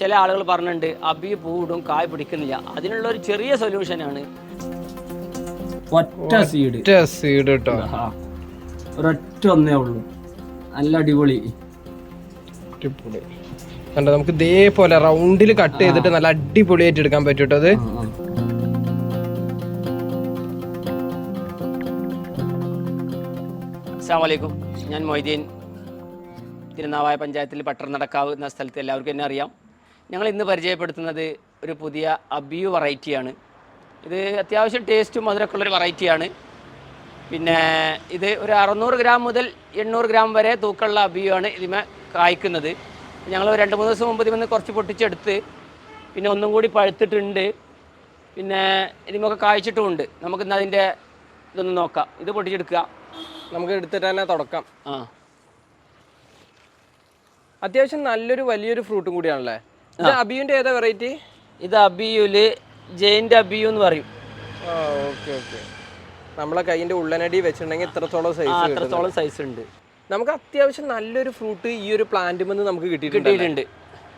ചില ആളുകൾ പറഞ്ഞിട്ടുണ്ട് അബി പൂടും കായ് പിടിക്കുന്നില്ല. അതിനുള്ള ഒരു ചെറിയ സൊല്യൂഷനാണ് ഒറ്റ സീഡ് ഒറ്റ സീഡ് കേട്ടോ ഒരൊറ്റ ഒന്നേ ഉള്ളൂ. നല്ല അടിപൊളി. അടിപൊളി. കണ്ടോ നമുക്ക് ഇതേപോലെ റൗണ്ടിൽ കട്ട് ചെയ്തിട്ട് നല്ല അടിപൊളിയായിട്ട് എടുക്കാൻ പറ്റും അത്? അസ്സാം ഞാൻ മൊയ്തീൻ തിരുനാവായ പഞ്ചായത്തിൽ പട്ടർനടക്കാവ് എന്ന സ്ഥലത്ത് എല്ലാവർക്കും എന്നെ അറിയാം. ഞങ്ങൾ ഇന്ന് പരിചയപ്പെടുത്തുന്നത് ഒരു പുതിയ അബിയു വെറൈറ്റിയാണ്. ഇത് അത്യാവശ്യം ടേസ്റ്റും മധുരമൊക്കെ ഉള്ളൊരു വെറൈറ്റിയാണ്. പിന്നെ ഇത് ഒരു അറുന്നൂറ് ഗ്രാം മുതൽ എണ്ണൂറ് ഗ്രാം വരെ തൂക്കമുള്ള അബിയു ആണ് ഇതിമേ കായ്ക്കുന്നത്. ഞങ്ങൾ രണ്ട് മൂന്ന് ദിവസം മുമ്പ് ഇതിമെന്ന് കുറച്ച് പൊട്ടിച്ചെടുത്ത് പിന്നെ ഒന്നും കൂടി പഴുത്തിട്ടുണ്ട്. പിന്നെ ഇതിമൊക്കെ കായ്ച്ചിട്ടുമുണ്ട് നമുക്കിന്ന് അതിന്റെ ഇതൊന്ന് നോക്കാം. ഇത് പൊട്ടിച്ചെടുക്കുക. നമുക്ക് എടുത്തിട്ട് തന്നെ തുടക്കാം. ആ. അത്യാവശ്യം നല്ലൊരു വലിയൊരു ഫ്രൂട്ടും കൂടിയാണല്ലേ? അബിയുന്റെ ഏതാ വെറൈറ്റി ഇത് അബിയുൽ ജയിന്റ് അബിയു എന്ന് പറയും. ആ ഓക്കെ ഓക്കെ. നമ്മളെ കൈയിന്റെ ഉള്ളനടി വെച്ചിട്ടുണ്ടെങ്കിൽ ഇത്രത്തോളം സൈസ് കിട്ടും അത്രത്തോളം സൈസ് ഉണ്ട്. നമുക്ക് അത്യാവശ്യം നല്ലൊരു ഫ്രൂട്ട് ഈ ഒരു പ്ലാന്റിൽ നിന്ന് നമുക്ക് കിട്ടിയിട്ടുണ്ട്.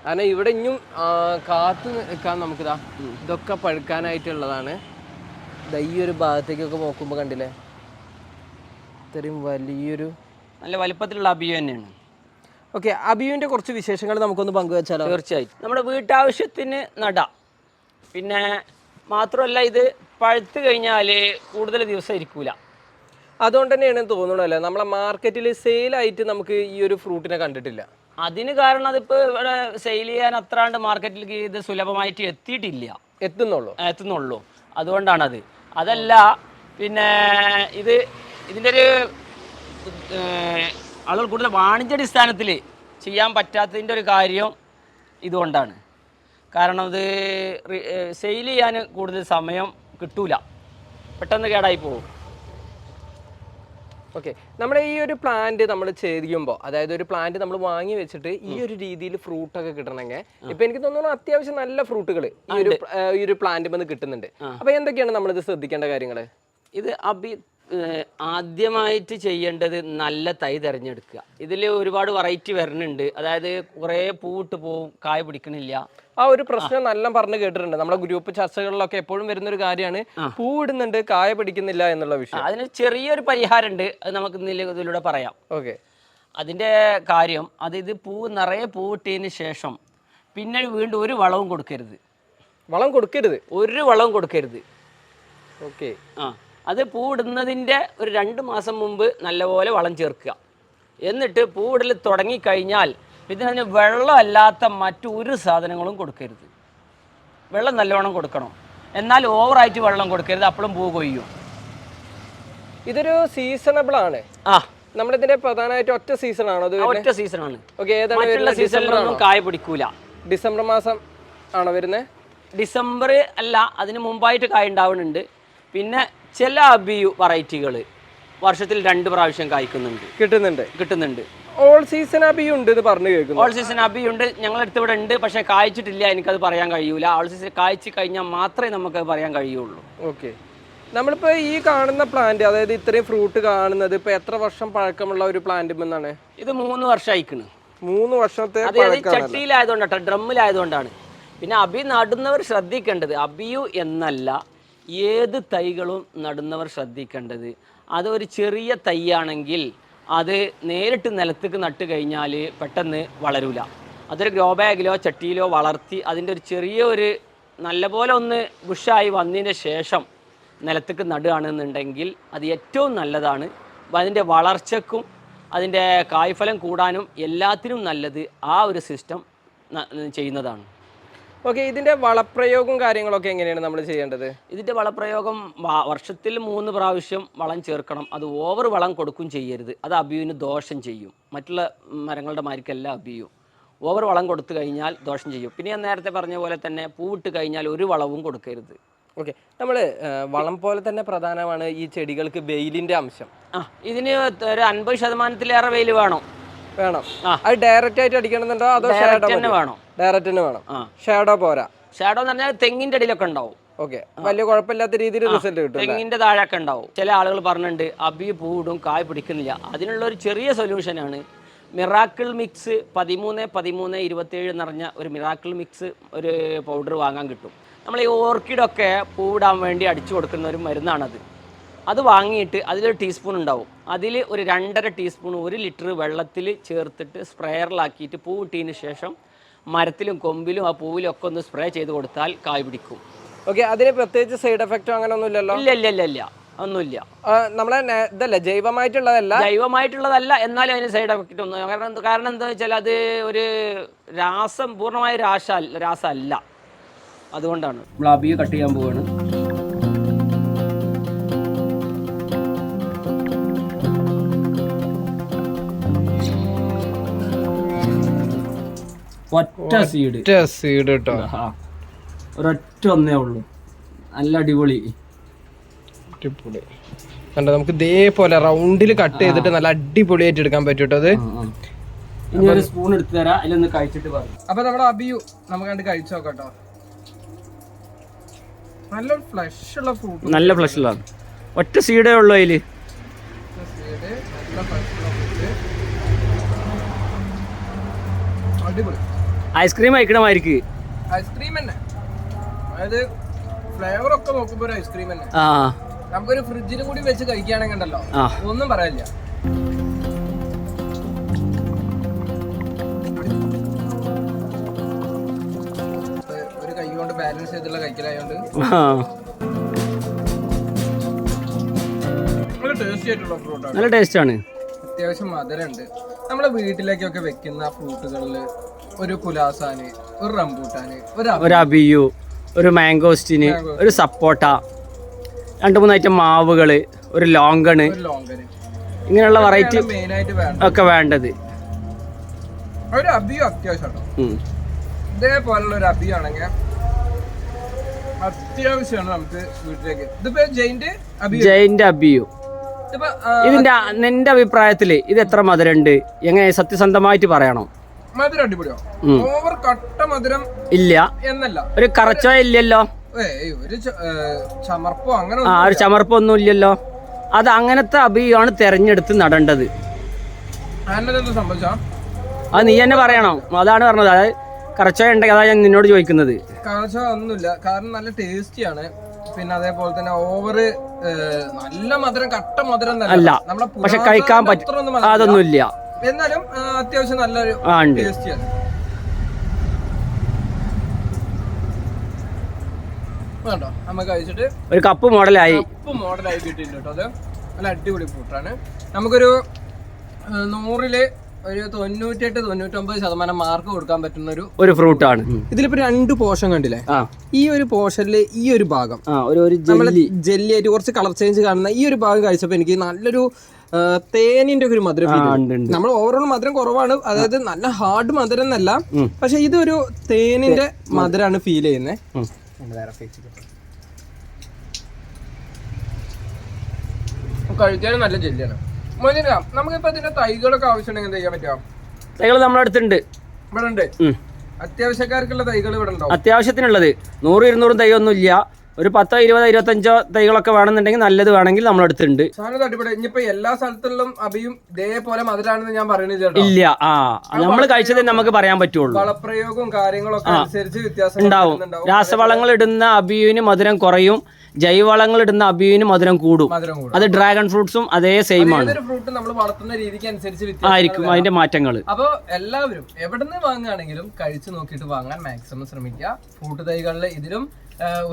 കാരണം ഇവിടെ ഇനിയും കാത്ത് നിൽക്കാൻ നമുക്കിതാ ഇതൊക്കെ പഴുക്കാനായിട്ടുള്ളതാണ്. ഈ ഒരു ഭാഗത്തേക്കൊക്കെ നോക്കുമ്പോൾ കണ്ടില്ലേ? ഇത്രയും വലിയൊരു നല്ല വലിപ്പത്തിലുള്ള അബിയു തന്നെയാണ്. ഓക്കെ അബിയുവിന്റെ കുറച്ച് വിശേഷങ്ങൾ നമുക്കൊന്ന് പങ്കുവെച്ചാലോ? തീർച്ചയായും നമ്മുടെ വീട്ടാവശ്യത്തിന് നട. പിന്നെ മാത്രമല്ല ഇത് പഴുത്ത് കഴിഞ്ഞാൽ കൂടുതൽ ദിവസം ഇരിക്കൂല. അതുകൊണ്ട് തന്നെയാണ് തോന്നുന്നത് അല്ലേ? നമ്മളെ മാർക്കറ്റിൽ സെയിലായിട്ട് നമുക്ക് ഈ ഒരു ഫ്രൂട്ടിനെ കണ്ടിട്ടില്ല. അതിന് കാരണം അതിപ്പോൾ ഇവിടെ സെയിൽ ചെയ്യാൻ അത്രാണ്ട് മാർക്കറ്റിൽ ഇത് സുലഭമായിട്ട് എത്തിയിട്ടില്ല. എത്തുന്നുള്ളൂ. എത്തുന്നുള്ളൂ. അതുകൊണ്ടാണത്. അതല്ല പിന്നെ ഇത് ഇതിന്റെ ഒരു ആളുകൾ കൂടുതൽ വാണിജ്യാടിസ്ഥാനത്തിൽ ചെയ്യാൻ പറ്റാത്തതിന്റെ ഒരു കാര്യം ഇതുകൊണ്ടാണ്. കാരണം അത് സെയിൽ ചെയ്യാൻ കൂടുതൽ സമയം കിട്ടൂല. പെട്ടെന്ന് കേടായി പോകും. ഓക്കെ നമ്മുടെ ഈ ഒരു പ്ലാന്റ് നമ്മൾ ചെയ്യുമ്പോൾ അതായത് ഒരു പ്ലാന്റ് നമ്മൾ വാങ്ങി വെച്ചിട്ട് ഈ ഒരു രീതിയിൽ ഫ്രൂട്ട് ഒക്കെ കിട്ടണമെങ്കിൽ ഇപ്പൊ എനിക്ക് തോന്നുന്നു അത്യാവശ്യം നല്ല ഫ്രൂട്ടുകൾ ഈ ഒരു ഈ ഒരു പ്ലാന്റ് കിട്ടുന്നുണ്ട്. അപ്പൊ എന്തൊക്കെയാണ് നമ്മൾ ഇത് ശ്രദ്ധിക്കേണ്ട കാര്യങ്ങൾ? ഇത് ഏഹ് ആദ്യമായിട്ട് ചെയ്യേണ്ടത് നല്ല തൈ തിരഞ്ഞെടുക്കുക. ഇതിൽ ഒരുപാട് വെറൈറ്റി വരുന്നുണ്ട് അതായത് കുറേ പൂവിട്ട് പോവും കായ പിടിക്കണില്ല. ആ ഒരു പ്രശ്നം നല്ല പറഞ്ഞു കേട്ടിട്ടുണ്ട്. നമ്മുടെ ഗ്രൂപ്പ് ചർച്ചകളിലൊക്കെ എപ്പോഴും വരുന്ന ഒരു കാര്യമാണ് പൂവിടുന്നുണ്ട് കായ പിടിക്കുന്നില്ല എന്നുള്ള വിഷയം. അതിന് ചെറിയൊരു പരിഹാരമുണ്ട്. അത് നമുക്ക് ഇതിൽ ഇതിലൂടെ പറയാം. ഓക്കെ. അതിന്റെ കാര്യം അത് ഇത് പൂ നിറയെ പൂവിട്ടതിന് ശേഷം പിന്നെ വീണ്ടും ഒരു വളവും കൊടുക്കരുത്. വളം കൊടുക്കരുത്. ഒരു വളവും കൊടുക്കരുത്. ഓക്കെ. ആ. അത് പൂവിടുന്നതിന്റെ ഒരു രണ്ട് മാസം മുമ്പ് നല്ലപോലെ വളം ചേർക്കുക. എന്നിട്ട് പൂവിടൽ തുടങ്ങിക്കഴിഞ്ഞാൽ പിന്നെ അതിന് വെള്ളമല്ലാത്ത മറ്റൊരു സാധനങ്ങളും കൊടുക്കരുത്. വെള്ളം നല്ലവണ്ണം കൊടുക്കണം. എന്നാൽ ഓവറായിട്ട് വെള്ളം കൊടുക്കരുത് അപ്പോഴും പൂ കൊയ്യും. ഇതൊരു സീസണബിൾ ആണ്. ആ. നമ്മളിതിന്റെ പ്രധാനമായിട്ട് ഒറ്റ സീസൺ ആണോ ഒറ്റ സീസൺ ആണ്. മറ്റുള്ള സീസണിലൊന്നും കായ പിടിക്കൂല. ഡിസംബർ മാസം ആണോ വരുന്നത്? ഡിസംബർ അല്ല അതിന് മുമ്പായിട്ട് കായ ഉണ്ടാവുന്നുണ്ട്. പിന്നെ ചില അബിയു വെറൈറ്റികൾ വർഷത്തിൽ രണ്ട് പ്രാവശ്യം കായ്ക്കുന്നുണ്ട്. കിട്ടുന്നുണ്ട്. കിട്ടുന്നുണ്ട്. ഓൾ സീസൺ അബി ഉണ്ട് എന്ന് പറഞ്ഞു കേൾക്കുന്നു. ഓൾ സീസൺ അബി ഉണ്ട്. ഞങ്ങളടുത്ത് ഇവിടെ ഉണ്ട്. പക്ഷേ കായ്ച്ചിട്ടില്ല. എനിക്കത് പറയാൻ കഴിയൂല. ഓൾ സീസൺ കായ്ച്ച് കഴിഞ്ഞാൽ മാത്രമേ നമുക്കത് പറയാൻ കഴിയുള്ളൂ. ഓക്കെ നമ്മളിപ്പോൾ ഈ കാണുന്ന പ്ലാന്റ് അതായത് ഇത്രയും ഫ്രൂട്ട് കാണുന്നത് ഇപ്പൊ എത്ര വർഷം പഴക്കമുള്ള ഒരു പ്ലാന്റ് എന്നാണ് ഇത് മൂന്ന് വർഷം അയക്കണ് മൂന്ന് വർഷത്തെ അത് ഇത് ചട്ടിയിലായതുകൊണ്ടാണ് ഡ്രമ്മിലായതുകൊണ്ടാണ്. പിന്നെ അബി നടുന്നവർ ശ്രദ്ധിക്കേണ്ടത്. അബിയു എന്നല്ല ഏത് തൈകളും നടുന്നവർ ശ്രദ്ധിക്കേണ്ടത്? അതൊരു ചെറിയ തൈയാണെങ്കിൽ അത് നേരിട്ട് നിലത്തേക്ക് നട്ട് കഴിഞ്ഞാൽ പെട്ടെന്ന് വളരൂല. അതൊരു ഗ്രോ ബാഗിലോ ചട്ടിയിലോ വളർത്തി അതിന്റെ ഒരു ചെറിയ ഒരു നല്ലപോലെ ഒന്ന് ബുഷായി വന്നതിന് ശേഷം നിലത്തേക്ക് നടുകയാണെന്നുണ്ടെങ്കിൽ അത് ഏറ്റവും നല്ലതാണ്. അതിന്റെ വളർച്ചക്കും അതിന്റെ കായ്ഫലം കൂടാനും എല്ലാത്തിനും നല്ലത് ആ ഒരു സിസ്റ്റം ചെയ്യുന്നതാണ്. ഓക്കെ ഇതിന്റെ വളപ്രയോഗവും കാര്യങ്ങളൊക്കെ എങ്ങനെയാണ് നമ്മൾ ചെയ്യേണ്ടത്? ഇതിന്റെ വളപ്രയോഗം വർഷത്തിൽ മൂന്ന് പ്രാവശ്യം വളം ചേർക്കണം. അത് ഓവർ വളം കൊടുക്കും ചെയ്യരുത്. അത് അബിയുവിന് ദോഷം ചെയ്യും. മറ്റുള്ള മരങ്ങളുടെ മാരിക്കല്ല അബിയു. ഓവർ വളം കൊടുത്തു കഴിഞ്ഞാൽ ദോഷം ചെയ്യും. പിന്നെ ഞാൻ നേരത്തെ പറഞ്ഞ പോലെ തന്നെ പൂവിട്ട് കഴിഞ്ഞാൽ ഒരു വളവും കൊടുക്കരുത്. ഓക്കെ നമ്മൾ വളം പോലെ തന്നെ പ്രധാനമാണ് ഈ ചെടികൾക്ക് വെയിലിന്റെ അംശം. ആ ഇതിന് ഒരു അൻപത് ശതമാനത്തിലേറെ വെയിൽ വേണം. വേണം. അത് ഡയറക്റ്റ് ആയിട്ട് അടിക്കണമെന്നുണ്ടോ അതോ ഷാഡോ വേണം. ഡയറക്റ്റ് തന്നെ വേണം. ഷാഡോ പോരാ. ഷാഡോ എന്ന് പറഞ്ഞാൽ തെങ്ങിന്റെ അടിയിലൊക്കെ ഉണ്ടാവും. ഓക്കെ. വലിയ കുഴപ്പമില്ലാത്ത രീതിയിൽ റിസൾട്ട് കിട്ടും തെങ്ങിന്റെ താഴെയൊക്കെ ഉണ്ടാവും. ചില ആളുകൾ പറഞ്ഞിട്ടുണ്ട് അബി പൂടും കായ് പിടിക്കുന്നില്ല. അതിനുള്ള ഒരു ചെറിയ സൊല്യൂഷനാണ് മിറാക്കിൾ മിക്സ് പതിമൂന്ന് പതിമൂന്ന് ഇരുപത്തേഴ് നിറഞ്ഞ ഒരു മിറാക്കിൾ മിക്സ് ഒരു പൗഡർ വാങ്ങാൻ കിട്ടും. നമ്മൾ ഈ ഓർക്കിഡൊക്കെ പൂവിടാൻ വേണ്ടി അടിച്ചു കൊടുക്കുന്ന ഒരു മരുന്നാണത്. അത് വാങ്ങിയിട്ട് അതിലൊരു ടീസ്പൂൺ ഉണ്ടാവും. അതിൽ ഒരു രണ്ടര ടീസ്പൂൺ ഒരു ലിറ്റർ വെള്ളത്തിൽ ചേർത്തിട്ട് സ്പ്രേയറിലാക്കിയിട്ട് പൂവിട്ടതിന് ശേഷം മരത്തിലും കൊമ്പിലും ആ പൂവിലും ഒക്കെ ഒന്ന് സ്പ്രേ ചെയ്ത് കൊടുത്താൽ കായ് പിടിക്കും. ഓക്കെ അതിന് പ്രത്യേകിച്ച് സൈഡ് എഫക്റ്റോ അങ്ങനെ ഒന്നും ഇല്ലല്ലോ ഇല്ല ഇല്ല ഇല്ല ഇല്ല. ഒന്നുമില്ല. നമ്മളെ ഇതല്ല ജൈവമായിട്ടുള്ളതല്ല? ജൈവമായിട്ടുള്ളതല്ല എന്നാലും അതിന് സൈഡ് എഫക്റ്റ് ഒന്നും കാരണം കാരണം എന്താ വെച്ചാൽ അത് ഒരു രാസം പൂർണമായ രാസ രാസമല്ല അതുകൊണ്ടാണ്. നമ്മൾ അബിയെ കട്ട് ചെയ്യാൻ പോവാണ്. ഒറ്റ സീഡ് സീഡ് കേട്ടോ ഒരൊറ്റ ഒന്നേ ഉള്ളൂ. നല്ല അടിപൊളി. അടിപൊളി. കണ്ടോ നമുക്ക് ഇതേപോലെ റൗണ്ടിൽ കട്ട് ചെയ്തിട്ട് നല്ല അടിപൊളിയായിട്ട് എടുക്കാൻ പറ്റും കേട്ടോ അത്. ഇനി ഒരു സ്പൂൺ എടുത്തു തരാം. അതിലൊന്ന് കഴിച്ചിട്ട് പറഞ്ഞു അപ്പൊ നമ്മുടെ അബിയു നമുക്ക് കണ്ട് കഴിച്ചു നോക്കട്ടോ നല്ല ഫ്ലഷ് ഉള്ള ഫ്രൂട്ട് നല്ല ഫ്ലഷിലാണ് ഒറ്റ സീഡേ ഉള്ളൂ അതിൽ. ഫ്ലഷ് ഉള്ള അടിപൊളി. ഐസ്ക്രീം കഴിക്കണമായിരിക്ക്. ഐസ്ക്രീം തന്നെ. അതായത് ഫ്ലേവർ ഒക്കെ നോക്കുമ്പോ ഒരു ഐസ്ക്രീം തന്നെ. ആ. നമുക്കൊരു ഫ്രിഡ്ജിലും കൂടി വെച്ച് കഴിക്കുകയാണെങ്കിൽ ഉണ്ടല്ലോ ആ. ഒന്നും പറയാനില്ല ഒരു കൈ കൊണ്ട് ബാലൻസ് ചെയ്തുള്ള കഴിക്കലായോണ്ട്. ആ. നല്ല ടേസ്റ്റി ആയിട്ടുള്ള ഫ്രൂട്ടാണ് നല്ല ടേസ്റ്റാണ് അത്യാവശ്യം മധുരമുണ്ട്. നമ്മളെ വീട്ടിലേക്കൊക്കെ വെക്കുന്ന ഫ്രൂട്ടുകളിൽ ഒരു പുലാസാന് ഒരു റംബൂട്ടാന് ഒരു അബിയു ഒരു മാംഗോസ്റ്റിന് ഒരു സപ്പോട്ട രണ്ട് മൂന്ന് ഐറ്റം മാവുകൾ ഒരു ലോങ്കണ്. ഇങ്ങനെയുള്ള വെറൈറ്റി ഒക്കെ വേണ്ടത്. ഒരു അബിയു അത്യാവശ്യം കേട്ടോ ഉം. ഇതേപോലുള്ള ഒരു അബിയാണെങ്കിൽ അത്യാവശ്യമാണ് നമുക്ക് വീട്ടിലേക്ക്. ഇതിപ്പോ ജയിന്റ് ജയിന്റ് അബിയു. ഇതിന്റെ നിന്റെ അഭിപ്രായത്തിൽ ഇത് എത്ര മധുരണ്ട്? എങ്ങനെ സത്യസന്ധമായിട്ട് പറയണം? മധുരം അടിപൊളിയോ. ഓവർ കട്ട മധുരം ഇല്ല. എന്നല്ല. ഒരു കറച്ചോ ഇല്ലല്ലോ. ഒരു ചമർപ്പോ അങ്ങനെ ആ ഒരു ചമർപ്പൊന്നും ഇല്ലല്ലോ. അത് അങ്ങനത്തെ അഭിയാണ് തെരഞ്ഞെടുത്ത് നടേണ്ടത്. അത് നീ തന്നെ പറയണം. അതാണ് പറഞ്ഞത്. അതായത് കറച്ചോ ഉണ്ടെങ്കിൽ അതാണ് ഞാൻ നിന്നോട് ചോദിക്കുന്നത്. ഒന്നുമില്ല. കാരണം നല്ല ടേസ്റ്റിയാണ് പിന്നെ അതേപോലെ തന്നെ ഓവർ നല്ല മധുരം കട്ട മധുരം അല്ല. പക്ഷെ കഴിക്കാൻ പറ്റും. അതൊന്നുമില്ല. എന്നാലും അത്യാവശ്യം നല്ലൊരു ടേസ്റ്റിയാണ് വേണ്ടോ? നമ്മ കഴിച്ചിട്ട് ഒരു കപ്പ് മോഡലായി. കപ്പ് മോഡലായി കിട്ടിയിട്ടുണ്ട് കേട്ടോ അത്. നല്ല അടിപൊളി ഫ്രൂട്ടാണ് നമുക്കൊരു നൂറിൽ ഒരു തൊണ്ണൂറ്റെട്ട് തൊണ്ണൂറ്റൊമ്പത് ശതമാനം മാർക്ക് കൊടുക്കാൻ പറ്റുന്ന ഒരു ഒരു ആണ് ഇതിലിപ്പോ രണ്ട് പോഷൻ കണ്ടില്ലേ? ഈ ഒരു പോർഷനിൽ ഈ ഒരു ഭാഗം. ഒരു ജെല്ലി. ആയിട്ട് കുറച്ച് കളർ ചേഞ്ച് കാണുന്ന ഈ ഒരു ഭാഗം കഴിച്ചപ്പോ എനിക്ക് നല്ലൊരു തേനിന്റെ ഒക്കെ ഒരു മധുരം നമ്മൾ ഓവറോൾ മധുരം കുറവാണ്. അതായത് നല്ല ഹാർഡ് മധുരം എന്നല്ല. പക്ഷെ ഇതൊരു തേനിന്റെ മധുരമാണ് ഫീൽ ചെയ്യുന്നത് ഉം. കഴിക്കാനും നല്ല ജെല്ലാണ് മോനിര നമുക്കിപ്പോ ഇതിന്റെ തൈകളൊക്കെ ആവശ്യമുണ്ടെങ്കിൽ എന്താ ചെയ്യാൻ പറ്റുമോ തൈകൾ നമ്മുടെ അടുത്തുണ്ട്. ഇവിടെ ഉണ്ട് അത്യാവശ്യക്കാർക്കുള്ള തൈകൾ ഇവിടെ ഉണ്ടോ? അത്യാവശ്യത്തിനുള്ളത്. നൂറ് ഇരുന്നൂറും തൈ ഒന്നും ഇല്ല ഒരു പത്തോ ഇരുപതോ ഇരുപത്തഞ്ചോ തൈകളൊക്കെ വേണമെന്നുണ്ടെങ്കിൽ നല്ലത് വേണമെങ്കിൽ നമ്മൾ അടുത്തുണ്ട് ഇനിയിപ്പോ എല്ലാ സ്ഥലത്തുള്ള അഭിയും ഇതേപോലെ മധുരാണെന്ന് ഞാൻ പറയുന്നത് ഇല്ല ആ. നമ്മൾ കഴിച്ചതേ നമുക്ക് പറയാൻ പറ്റുള്ളൂ. വളപ്രയോഗവും കാര്യങ്ങളൊക്കെ അനുസരിച്ച് വ്യത്യാസം ഉണ്ടാവും. രാസവളങ്ങൾ ഇടുന്ന അബിയുവിന് മധുരം കുറയും. ജൈവവളങ്ങൾ ഇടുന്ന അബിയുവിന് മധുരം കൂടും. അത് ഡ്രാഗൺ ഫ്രൂട്ട്സും അതേ സെയിം ആണ്. ഫ്രൂട്ട് നമ്മൾ വളർത്തുന്ന രീതിക്ക് അനുസരിച്ച് ആയിരിക്കും അതിന്റെ മാറ്റങ്ങൾ. അപ്പൊ എല്ലാവരും എവിടെ നിന്ന് വാങ്ങുകയാണെങ്കിലും കഴിച്ചു നോക്കിയിട്ട് വാങ്ങാൻ മാക്സിമം ശ്രമിക്കുക. ഫ്രൂട്ട് തൈകളിൽ ഇതിലും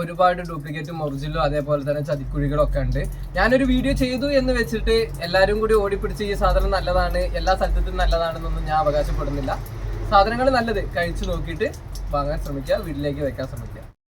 ഒരുപാട് ഡ്യൂപ്ലിക്കേറ്റും ഒറിജിനലും അതേപോലെ തന്നെ ചതിക്കുഴികളൊക്കെ ഉണ്ട്. ഞാനൊരു വീഡിയോ ചെയ്തു എന്ന് വെച്ചിട്ട് എല്ലാവരും കൂടി ഓടിപ്പിടിച്ച് ഈ സാധനം നല്ലതാണ് എല്ലാ സ്ഥലത്തും നല്ലതാണെന്നൊന്നും ഞാൻ അവകാശപ്പെടുന്നില്ല. സാധനങ്ങൾ നല്ലത് കഴിച്ചു നോക്കിയിട്ട് വാങ്ങാൻ ശ്രമിക്കുക വീട്ടിലേക്ക് വെക്കാൻ ശ്രമിക്കുക.